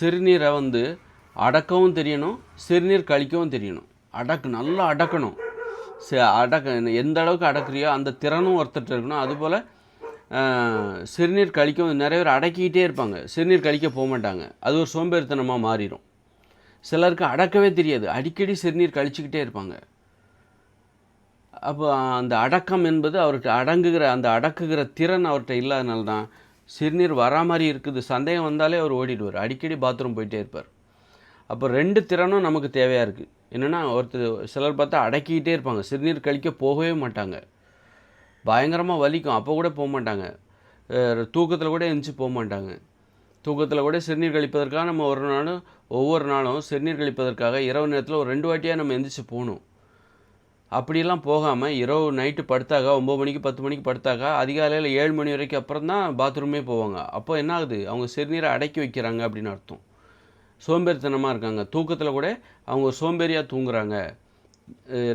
சிறுநீரை வந்து அடக்கவும் தெரியணும் சிறுநீர் கழிக்கவும் தெரியணும். அடக்கு நல்லா அடக்கணும். ச- அடக்க எந்த அளவுக்கு அடக்குறியோ அந்த திறனும் ஒருத்தர்கிட்ட இருக்கணும். அதுபோல் சிறுநீர் கழிக்கவும் நிறைய பேர் அடக்கிக்கிட்டே இருப்பாங்க. சிறுநீர் கழிக்க போக மாட்டாங்க. அது ஒரு சோம்பேறித்தனமாக மாறிடும் சிலருக்கு அடக்கவே தெரியாது. அடிக்கடி சிறுநீர் கழிச்சுக்கிட்டே இருப்பாங்க. அப்போ அந்த அடக்கம் என்பது அவர்கிட்ட அடங்குகிற அந்த அடக்குகிற திறன் அவர்கிட்ட இல்லாதனால தான் சிறுநீர் வரா மாதிரி இருக்குது. சந்தேகம் வந்தாலே அவர் ஓடிடுவார். அடிக்கடி பாத்ரூம் போயிட்டே இருப்பார். அப்போ ரெண்டு திறனும் நமக்கு தேவையாக இருக்குது என்னென்னா ஒருத்தர் சிலர் பார்த்தா அடக்கிக்கிட்டே இருப்பாங்க. சிறுநீர் கழிக்க போகவே மாட்டாங்க. பயங்கரமாக வலிக்கும். அப்போ கூட போக மாட்டாங்க. தூக்கத்தில் கூட எழுந்துச்சு போக மாட்டாங்க. தூக்கத்தில் கூட சிறுநீர் கழிப்பதற்காக நம்ம ஒரு நாளும் ஒவ்வொரு நாளும் சிறுநீர் கழிப்பதற்காக இரவு நேரத்தில் ஒரு ரெண்டு வாட்டியாக நம்ம எந்திரிச்சு போகணும். அப்படியெல்லாம் போகாமல் இரவு நைட்டு படுத்தாக்கா ஒம்பது மணிக்கு பத்து மணிக்கு படுத்தாக்கா அதிகாலையில் ஏழு மணி வரைக்கும் அப்புறம் தான் பாத்ரூமே போவாங்க. அப்போ என்ன ஆகுது அவங்க சிறுநீரை அடக்கி வைக்கிறாங்க அப்படின்னு அர்த்தம். சோம்பேறித்தனமாக இருக்காங்க. தூக்கத்தில் கூட அவங்க சோம்பேறியாக தூங்குறாங்க.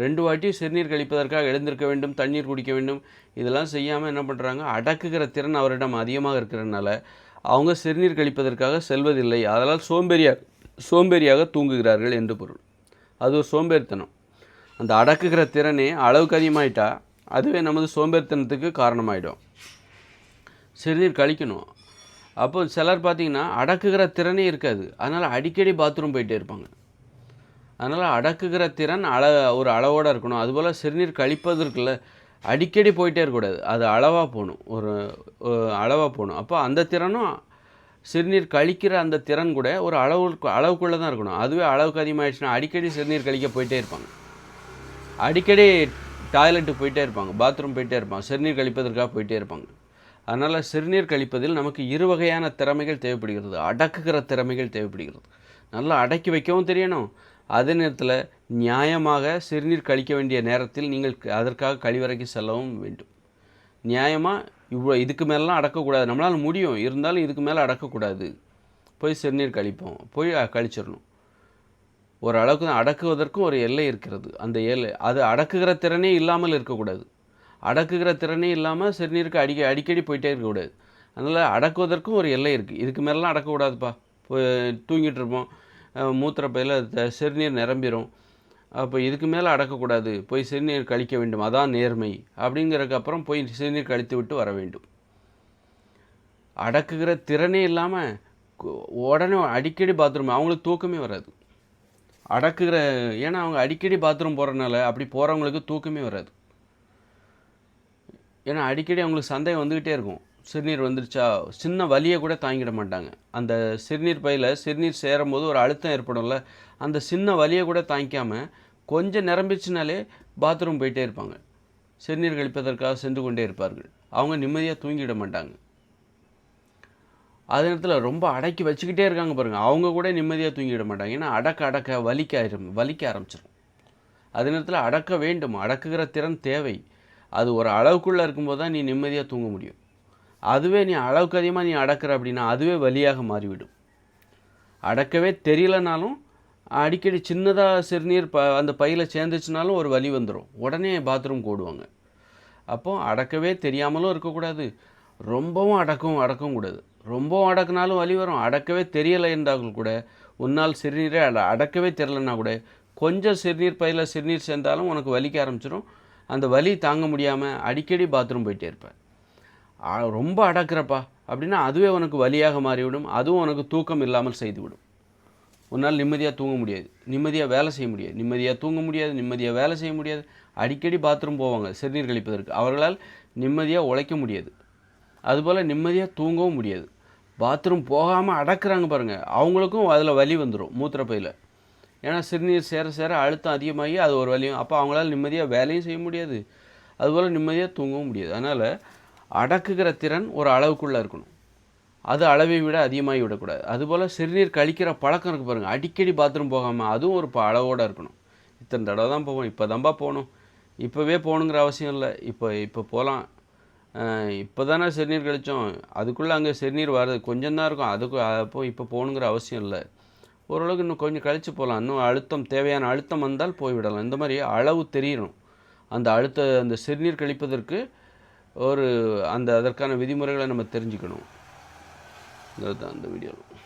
ரெண்டு வாட்டி சிறுநீர் கழிப்பதற்காக எழுந்திருக்க வேண்டும் தண்ணீர் குடிக்க வேண்டும். இதெல்லாம் செய்யாமல் என்ன பண்ணுறாங்க அடக்குகிற திறன் அவரிடம் அதிகமாக இருக்கிறதுனால அவங்க சிறுநீர் கழிப்பதற்காக செல்வதில்லை. அதனால் சோம்பேறியாக சோம்பேறியாக தூங்குகிறார்கள் என்று பொருள். அது ஒரு சோம்பேறித்தனம். அந்த அடக்குகிற திறனே அளவுக்கு அதிகமாயிட்டா அதுவே நமது சோம்பேறித்தனத்துக்கு காரணமாயிடும். சிறுநீர் கழிக்கணும். அப்போ சிலர் பார்த்திங்கன்னா அடக்குகிற திறனே இருக்காது. அதனால் அடிக்கடி பாத்ரூம் போயிட்டே இருப்பாங்க. அதனால் அடக்குகிற திறன் அள ஒரு அளவோடு இருக்கணும். அதுபோல் சிறுநீர் கழிப்பது இருக்குல்ல அடிக்கடி போயிட்டே இருக்கக்கூடாது. அது அளவாக போகணும். ஒரு அளவாக போகணும். அப்போ அந்த திறனும் சிறுநீர் கழிக்கிற அந்த திறன் கூட ஒரு அளவுக்கு அளவுக்குள்ளே தான் இருக்கணும். அதுவே அளவுக்கு அதிகமாகிடுச்சுன்னா அடிக்கடி சிறுநீர் கழிக்க போயிட்டே இருப்பாங்க. அடிக்கடி டாய்லெட்டுக்கு போயிட்டே இருப்பாங்க பாத்ரூம் போயிட்டே இருப்பாங்க சிறுநீர் கழிப்பதற்காக போயிட்டே இருப்பாங்க. அதனால் சிறுநீர் கழிப்பதில் நமக்கு இரு வகையான திறமைகள் தேவைப்படுகிறது. அடக்குகிற திறமைகள் தேவைப்படுகிறது. நல்லா அடக்கி வைக்கவும் தெரியணும். அதே நேரத்தில் நியாயமாக சிறுநீர் கழிக்க வேண்டிய நேரத்தில் நீங்கள் க- அதற்காக கழிவறைக்கு செல்லவும் வேண்டும். நியாயமாக இவ்வளோ இதுக்கு மேலாம் அடக்கக்கூடாது. நம்மளால் முடியும். இருந்தாலும் இதுக்கு மேலே அடக்கக்கூடாது. போய் சிறுநீர் கழிப்போம். போய் கழிச்சிடணும் ஒரு அளவுக்கு தான் அடக்குவதற்கும் ஒரு எல்லை இருக்கிறது. அந்த எல்லை அது அடக்குகிற திறனே இல்லாமல் இருக்கக்கூடாது. அடக்குகிற திறனே இல்லாமல் சிறுநீருக்கு அடிக்க அடிக்கடி போயிட்டே இருக்கக்கூடாது. அதனால் அடக்குவதற்கும் ஒரு எல்லை இருக்குது இதுக்கு மேலாம் அடக்கக்கூடாதுப்பா. தூங்கிட்டு இருப்போம் மூத்திர பையில் த- சிறுநீர் நிரம்பிடும் அப்போ இதுக்கு மேலே அடக்கக்கூடாது. போய் சிறுநீர் கழிக்க வேண்டும். அதான் நேர்மை. அப்படிங்கிறதுக்கு அப்புறம் போய் சிறுநீர் கழித்து விட்டு வர வேண்டும். அடக்குகிற திறனே இல்லாமல் உடனே அடிக்கடி பாத்ரூம் அவங்களுக்கு தூக்கமே வராது. அடக்குகிற ஏன்னா அவங்க அடிக்கடி பாத்ரூம் போகிறனால அப்படி போகிறவங்களுக்கு தூக்கமே வராது. ஏன்னா அடிக்கடி அவங்களுக்கு சந்தேகம் வந்துக்கிட்டே இருக்கும். சிறுநீர் வந்துருச்சா? சின்ன வலியை கூட தாங்கிட மாட்டாங்க. அந்த சிறுநீர் பையில் சிறுநீர் சேரும்போது ஒரு அழுத்தம் ஏற்படும்ல அந்த சின்ன வலியை கூட தாங்கிக்காமல் கொஞ்சம் நிரம்பிச்சுனாலே பாத்ரூம் போயிட்டே இருப்பாங்க. சிறுநீர் கழிப்பதற்காக சென்று கொண்டே இருப்பார்கள். அவங்க நிம்மதியாக தூங்கிட மாட்டாங்க. அதே நேரத்தில் ரொம்ப அடக்கி வச்சுக்கிட்டே இருக்காங்க பாருங்கள் அவங்க கூட நிம்மதியாக தூங்கிட மாட்டாங்க. ஏன்னா அடக்க அடக்க வலிக்க ஆரம் வலிக்க ஆரம்பிச்சிடும் அதே நேரத்தில் அடக்க வேண்டும். அடக்குகிற திறன் தேவை. அது ஒரு அளவுக்குள்ளே இருக்கும்போது தான் நீ நிம்மதியாக தூங்க முடியும். அதுவே நீ அளவுக்கு அதிகமாக நீ அடக்கிற அப்படின்னா அதுவே வலியாக மாறிவிடும். அடக்கவே தெரியலனாலும் அடிக்கடி சின்னதாக சிறுநீர் ப அந்த பையில் சேர்ந்துச்சுனாலும் ஒரு வலி வந்துடும் உடனே பாத்ரூம் ஓடுவாங்க அப்போது அடக்கவே தெரியாமலும் இருக்கக்கூடாது. ரொம்பவும் அடக்கவும் அடக்கவும் கூடாது. ரொம்பவும் அடக்குனாலும் வலி வரும். அடக்கவே தெரியலை என்றால் கூட. உன்னால் சிறுநீரை அட அடக்கவே தெரியலன்னா கூட கொஞ்சம் சிறுநீர் பையில் சிறுநீர் சேர்ந்தாலும் உனக்கு வலிக்க ஆரம்பிச்சிடும் அந்த வலி தாங்க முடியாமல் அடிக்கடி பாத்ரூம் போயிட்டே இருப்பேன் ரொம்ப அடக்குறப்பா. அப்படின்னா அதுவே உனக்கு வலியாக மாறிவிடும். அதுவும் உனக்கு தூக்கம் இல்லாமல் செய்துவிடும். உன்னால் நிம்மதியாக தூங்க முடியாது. நிம்மதியாக வேலை செய்ய முடியாது. நிம்மதியாக தூங்க முடியாது. நிம்மதியாக வேலை செய்ய முடியாது. அடிக்கடி பாத்ரூம் போவாங்க சிறுநீர் கழிப்பதற்கு. அவர்களால் நிம்மதியாக உழைக்க முடியாது. அதுபோல் நிம்மதியாக தூங்கவும் முடியாது. பாத்ரூம் போகாமல் அடக்குறாங்க பாருங்கள் அவங்களுக்கும் அதில் வலி வந்துடும் மூத்திரப்பையில். ஏன்னா சிறுநீர் சேர சேர அழுத்தம் அதிகமாகி அது ஒரு வலியும். அப்போ அவங்களால நிம்மதியாக வேலையும் செய்ய முடியாது. அதுபோல் நிம்மதியாக தூங்கவும் முடியாது. அதனால் அடக்குகிற திறன் ஒரு அளவுக்குள்ளே இருக்கணும். அது அளவை விட அதிகமாகி விடக்கூடாது. அதுபோல் சிறுநீர் கழிக்கிற பழக்கம் இருக்குது பாருங்கள் அடிக்கடி பாத்ரூம் போகாமல் அதுவும் ஒரு அளவோடு இருக்கணும். இத்தனை தடவை தான் போவோம் இப்போ தான்ப்பா போகணும். இப்போவே போகணுங்கிற அவசியம் இல்லை. இப்போ இப்போ போகலாம். இப்போ தானே சிறுநீர் கழித்தோம் அதுக்குள்ளே அங்கே சிறுநீர் வர்றது கொஞ்சம் தான் இருக்கும். அதுக்கு அப்போ இப்போ போகணுங்கிற அவசியம் இல்லை. ஓரளவுக்கு இன்னும் கொஞ்சம் கழித்து போகலாம் இன்னும் அழுத்தம் தேவையான அழுத்தம் வந்தால் போய்விடலாம் இந்த மாதிரி அளவு தெரியணும் அந்த அழுத்த அந்த சிறுநீர் கழிப்பதற்கு ஒரு அந்த அதற்கான விதிமுறைகளை நம்ம தெரிஞ்சுக்கணும். இதுதான் அந்த வீடியோவில்.